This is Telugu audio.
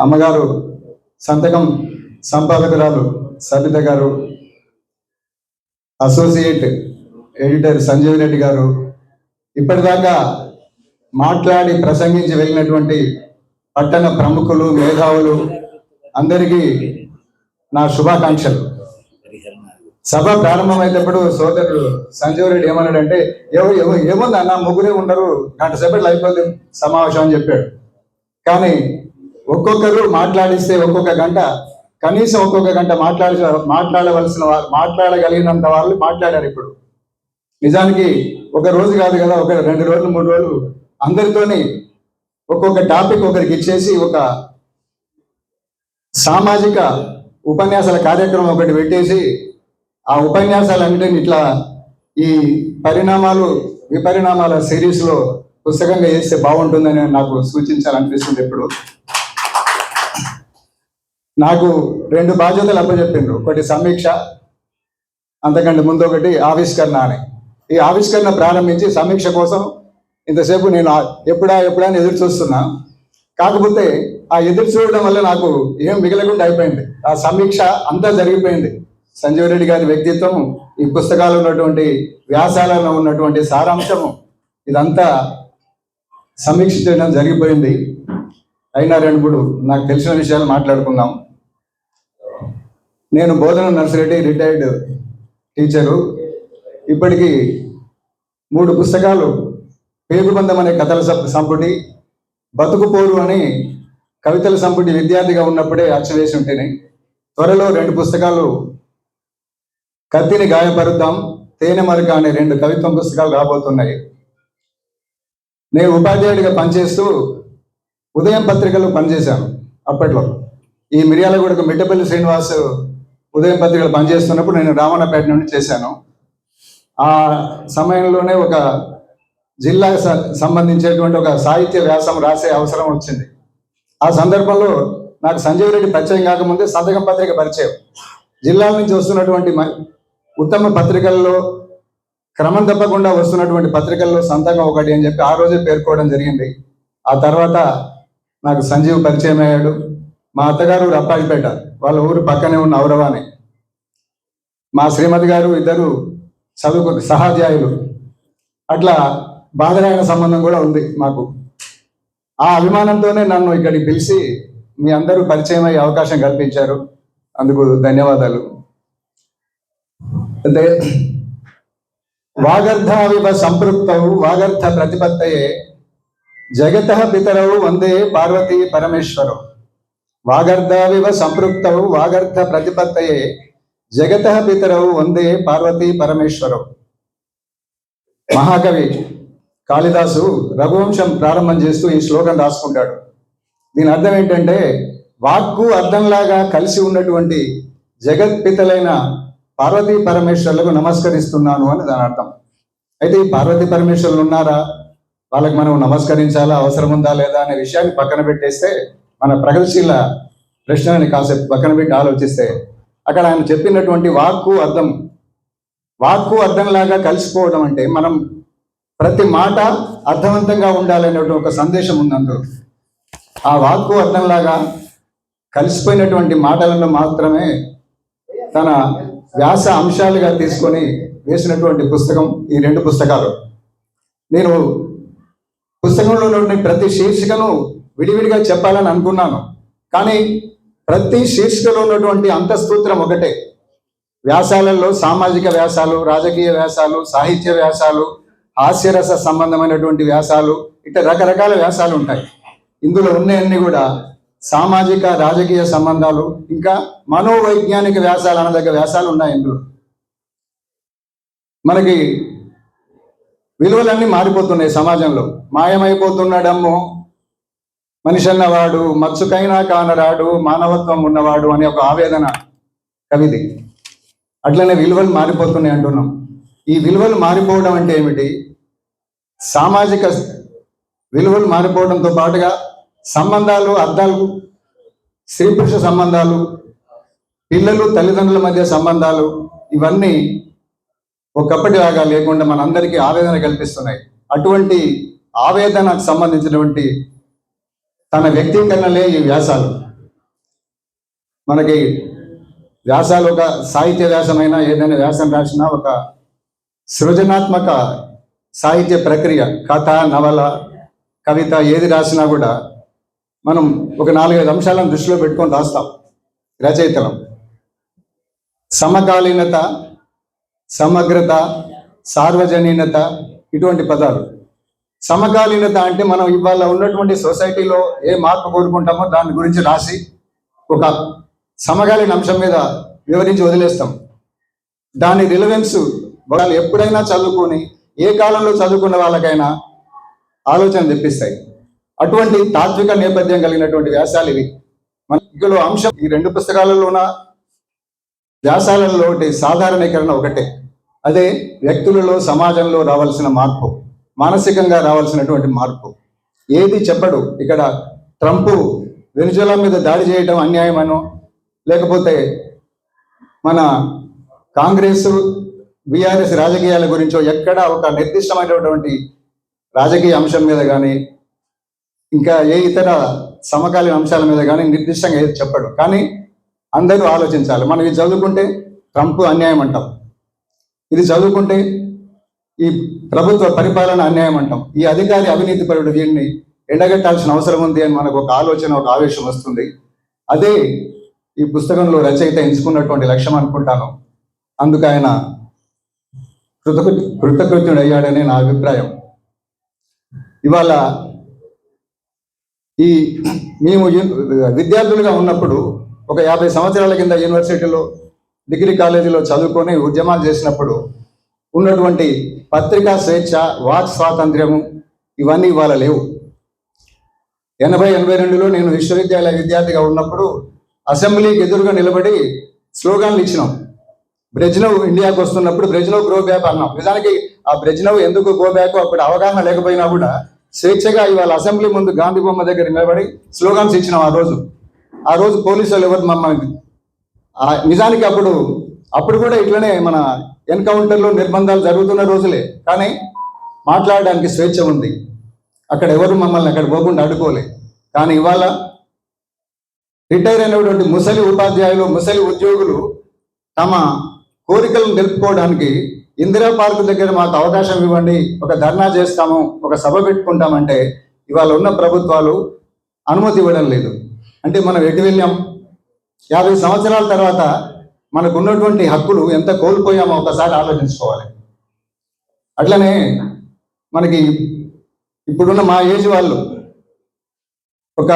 అమ్మగారు సంతకం సంపాదకురాలు సబిత గారు అసోసియేట్ ఎడిటర్ సంజీవ్ రెడ్డి గారు ఇప్పటిదాకా మాట్లాడి ప్రసంగించి వెళ్ళినటువంటి పట్టణ ప్రముఖులు మేధావులు అందరికీ నా శుభాకాంక్షలు. సభ ప్రారంభమైనప్పుడు సోదరుడు సంజీవ్ రెడ్డి ఏమన్నాడంటే ఏమో ఏమో ఏముంది అన్న ముగ్గురే ఉండరు గంట సేపట్లో అయిపోతుంది సమావేశం అని చెప్పాడు. కానీ ఒక్కొక్కరు మాట్లాడిస్తే ఒక్కొక్క గంట కనీసం ఒక్కొక్క గంట మాట్లాడ మాట్లాడవలసిన వారు మాట్లాడగలిగినంత వాళ్ళు మాట్లాడారు ఇప్పుడు. నిజానికి ఒక రోజు కాదు కదా ఒక రెండు రోజులు మూడు రోజులు అందరితోని ఒక్కొక్క టాపిక్ ఒకరికి ఇచ్చేసి ఒక సామాజిక ఉపన్యాసాల కార్యక్రమం ఒకటి పెట్టేసి ఆ ఉపన్యాసాలన్నిటిని ఇట్లా ఈ పరిణామాలు విపరిణామాల సిరీస్లో పుస్తకంగా చేస్తే బాగుంటుందని నాకు సూచించాలనిపిస్తుంది ఇప్పుడు నాకు రెండు బాధ్యతలు అప్పచెప్పిండ్రు. ఒకటి సమీక్ష అంతకంటే ముందు ఒకటి ఆవిష్కరణ అని. ఈ ఆవిష్కరణ ప్రారంభించి సమీక్ష కోసం ఇంతసేపు నేను ఎప్పుడా ఎప్పుడా అని ఎదురు చూస్తున్నా. కాకపోతే ఆ ఎదురు చూడడం వల్ల నాకు ఏం మిగలకుండా అయిపోయింది. ఆ సమీక్ష అంతా జరిగిపోయింది. సంజీవ్ రెడ్డి గారి వ్యక్తిత్వం ఈ పుస్తకాలు ఉన్నటువంటి వ్యాసాలలో ఉన్నటువంటి సారాంశము ఇదంతా సమీక్షించడం జరిగిపోయింది. అయినా రెండు మూడు నాకు తెలిసిన విషయాలు మాట్లాడుకుందాం. నేను బోధన నర్సిరెడ్డి రిటైర్డ్ టీచరు. ఇప్పటికీ మూడు పుస్తకాలు పేగుబంధం అనే కథల సం- సంపుటి బతుకుపోరు అని కవితల సంపుటి విద్యార్థిగా ఉన్నప్పుడే అచ్చవేసి ఉంటేనే త్వరలో రెండు పుస్తకాలు కత్తిని గాయపరుద్దాం తేనె మరక అనే రెండు కవిత్వం పుస్తకాలు రాబోతున్నాయి. నేను ఉపాధ్యాయుడిగా పనిచేస్తూ ఉదయం పత్రికలో పనిచేశాను. అప్పట్లో. ఈ మిర్యాలగూడకు మిట్టపల్లి శ్రీనివాస్ ఉదయం పత్రికలు పనిచేస్తున్నప్పుడు నేను రామన్నపేట నుండి చేశాను. ఆ సమయంలోనే ఒక జిల్లా స- సంబంధించేటువంటి ఒక సాహిత్య వ్యాసం రాసే అవసరం వచ్చింది. ఆ సందర్భంలో నాకు సంజీవ్ రెడ్డి పరిచయం కాకముందే సంతకం పత్రిక పరిచయం. జిల్లాల నుంచి వస్తున్నటువంటి మ- ఉత్తమ పత్రికల్లో క్రమం తప్పకుండా వస్తున్నటువంటి పత్రికల్లో సంతకం ఒకటి అని చెప్పి ఆ రోజే పేర్కోవడం జరిగింది. ఆ తర్వాత నాకు సంజీవ్ పరిచయం అయ్యాడు. మా అత్తగారు ఊరు అప్పాజిపేట వాళ్ళ ఊరు పక్కనే ఉన్న ఔరవాని మా శ్రీమతి గారు ఇద్దరు చదువుకు సహాధ్యాయులు. అట్లా బాధరాయణ సంబంధం కూడా ఉంది మాకు. ఆ అభిమానంతోనే నన్ను ఇక్కడికి పిలిచి మీ అందరూ పరిచయం అయ్యే అవకాశం కల్పించారు. అందుకు ధన్యవాదాలు. అంటే వాగర్ధావివ సంపృక్తౌ వాగర్థ ప్రతిపత్తయే జగత పితరౌ వందే పార్వతీ పరమేశ్వరౌ. వాగర్ధావివ సంపృక్తౌ వాగర్ధ ప్రతిపత్తయే జగత పితరౌ వందే పార్వతీ పరమేశ్వరౌ. మహాకవి కాళిదాసు రఘువంశం ప్రారంభం చేస్తూ ఈ శ్లోకం రాసుకుంటాడు. దీని అర్థం ఏంటంటే వాక్కు అర్థంలాగా కలిసి ఉన్నటువంటి జగత్పితలైన పార్వతీ పరమేశ్వర్లకు నమస్కరిస్తున్నాను అని దాని అర్థం. అయితే ఈ పార్వతీ పరమేశ్వరులు ఉన్నారా? వాళ్ళకి మనం నమస్కరించాలా అవసరం ఉందా లేదా అనే విషయాన్ని పక్కన పెట్టేస్తే మన ప్రగతిశీల ప్రశ్నని కాసేపు పక్కన పెట్టి ఆలోచిస్తే అక్కడ ఆయన చెప్పినటువంటి వాక్కు అర్థం వాక్కు అర్థంలాగా కలిసిపోవడం అంటే మనం ప్రతి మాట అర్థవంతంగా ఉండాలనేటువంటి ఒక సందేశం ఉంది అందులో ఆ వాక్కు అర్థంలాగా కలిసిపోయినటువంటి మాటలను మాత్రమే తన వ్యాస అంశాలుగా తీసుకొని వేసినటువంటి పుస్తకం ఈ రెండు పుస్తకాలు. నేను పుస్తకంలో ప్రతి శీర్షికను విడివిడిగా చెప్పాలని అనుకున్నాను. కానీ ప్రతి శీర్షికలో ఉన్నటువంటి అంతస్తూత్రం ఒకటే. వ్యాసాలలో సామాజిక వ్యాసాలు రాజకీయ వ్యాసాలు సాహిత్య వ్యాసాలు హాస్యరస సంబంధమైనటువంటి వ్యాసాలు ఇట్లా రకరకాల వ్యాసాలు ఉంటాయి. ఇందులో ఉన్నాయన్నీ కూడా సామాజిక రాజకీయ సంబంధాలు ఇంకా మనోవైజ్ఞానిక వ్యాసాలు అనదగ్గ వ్యాసాలు ఉన్నాయి ఇందులో. మనకి విలువలన్నీ మారిపోతున్నాయి సమాజంలో. మాయమైపోతున్నాడమ్మో. మనిషి అన్నవాడు మత్సుకైనా కానరాడు మానవత్వం ఉన్నవాడు అనే ఒక ఆవేదన కవిది. అట్లనే విలువలు మారిపోతున్నాయి అంటున్నాం. ఈ విలువలు మారిపోవడం అంటే ఏమిటి? సామాజిక విలువలు మారిపోవడంతో పాటుగా సంబంధాలు అర్థాలు స్త్రీ పురుష సంబంధాలు పిల్లలు తల్లిదండ్రుల మధ్య సంబంధాలు ఇవన్నీ ఒకప్పటిలాగా లేకుండా మనందరికీ ఆవేదన కల్పిస్తున్నాయి. అటువంటి ఆవేదనకు సంబంధించినటువంటి తన వ్యక్తీకరణలే ఈ వ్యాసాలు. మనకి వ్యాసాలు ఒక సాహిత్య వ్యాసమైనా ఏదైనా వ్యాసం రాసినా ఒక సృజనాత్మక సాహిత్య ప్రక్రియ కథ నవల కవిత ఏది రాసినా కూడా మనం ఒక నాలుగైదు అంశాలను దృష్టిలో పెట్టుకొని రాస్తాం రచయితలం. సమకాలీనత సమగ్రత సార్వజనీనత ఇటువంటి పదాలు. సమకాలీనత అంటే మనం ఇవాళ ఉన్నటువంటి సొసైటీలో ఏ మార్పు కోరుకుంటామో దాని గురించి రాసి ఒక సమకాలీన అంశం మీద వివరించి వదిలేస్తాం. దాని రిలవెన్స్ వాళ్ళు ఎప్పుడైనా చదువుకొని ఏ కాలంలో చదువుకున్న వాళ్ళకైనా ఆలోచన తెప్పిస్తాయి. అటువంటి తాత్విక నేపథ్యం కలిగినటువంటి వ్యాసాలు ఇవి. మన ఇందులో అంశం ఈ రెండు పుస్తకాలలోన వ్యాసాలలో ఒకటి సాధారణీకరణ ఒకటే. అదే వ్యక్తులలో సమాజంలో రావాల్సిన మార్పు మానసికంగా రావాల్సినటువంటి మార్పు. ఏది చెప్పడు. ఇక్కడ ట్రంప్ వెనుజులా మీద దాడి చేయడం అన్యాయమనో లేకపోతే మన కాంగ్రెస్ బీఆర్ఎస్ రాజకీయాల గురించో ఎక్కడ ఒక నిర్దిష్టమైనటువంటి రాజకీయ అంశం మీద కానీ ఇంకా ఏ ఇతర సమకాలీన అంశాల మీద కానీ నిర్దిష్టంగా ఏది చెప్పడు. కానీ అందరూ ఆలోచించాలి. మనం ఇది చదువుకుంటే ట్రంప్ అన్యాయం అంటాం. ఇది చదువుకుంటే ఈ ప్రభుత్వ పరిపాలన అన్యాయం అంటాం. ఈ అధికారి అవినీతి పరుడు దీన్ని ఎండగట్టాల్సిన అవసరం ఉంది అని మనకు ఒక ఆలోచన ఒక ఆవేశం వస్తుంది. అదే ఈ పుస్తకంలో రచయిత ఎంచుకున్నటువంటి లక్ష్యం అనుకుంటాను. అందుకు ఆయన కృతకృ కృతకృత్యుడు అయ్యాడనే నా అభిప్రాయం. ఇవాళ ఈ మేము విద్యార్థులుగా ఉన్నప్పుడు ఒక యాభై సంవత్సరాల కింద యూనివర్సిటీలో డిగ్రీ కాలేజీలో చదువుకొని ఉద్యమాలు చేసినప్పుడు ఉన్నటువంటి పత్రికా స్వేచ్ఛ వాక్ స్వాతంత్ర్యము ఇవన్నీ ఇవాళ లేవు. ఎనభై ఎనభై రెండులో నేను విశ్వవిద్యాలయ విద్యార్థిగా ఉన్నప్పుడు అసెంబ్లీకి ఎదురుగా నిలబడి స్లోగాన్లు ఇచ్చినాం. బ్రెజ్నవ్ ఇండియాకి వస్తున్నప్పుడు బ్రెజ్నవ్ గ్రో బ్యాక్ అన్నాం. నిజానికి ఆ బ్రెజ్నవ్ ఎందుకు గో బ్యాక్ అప్పుడు అవగాహన లేకపోయినా కూడా స్వేచ్ఛగా ఇవాళ అసెంబ్లీ ముందు గాంధీ బొమ్మ దగ్గర నిలబడి స్లోగాన్స్ ఇచ్చినాం ఆ రోజు. ఆ రోజు పోలీసు వాళ్ళు ఎవరు మమ్మల్ని నిజానికి అప్పుడు అప్పుడు కూడా ఇట్లనే మన ఎన్కౌంటర్లో నిర్బంధాలు జరుగుతున్న రోజులే. కానీ మాట్లాడడానికి స్వేచ్ఛ ఉంది. అక్కడ ఎవరు మమ్మల్ని అక్కడ పోకుండా అడుకోలే కానీ ఇవాళ రిటైర్ అయినటువంటి ముసలి ఉపాధ్యాయులు ముసలి ఉద్యోగులు తమ కోరికలను తెలుపుకోవడానికి ఇందిరా పార్క్ దగ్గర మాకు అవకాశం ఇవ్వండి ఒక ధర్నా చేస్తాము ఒక సభ పెట్టుకుంటామంటే ఇవాళ ఉన్న ప్రభుత్వాలు అనుమతి ఇవ్వడం లేదు. అంటే మనం ఎటు వెళ్ళాం? యాభై సంవత్సరాల తర్వాత మనకు ఉన్నటువంటి హక్కులు ఎంత కోల్పోయామో ఒకసారి ఆలోచించుకోవాలి. అట్లనే మనకి ఇప్పుడున్న మా ఏజ్ వాళ్ళు ఒక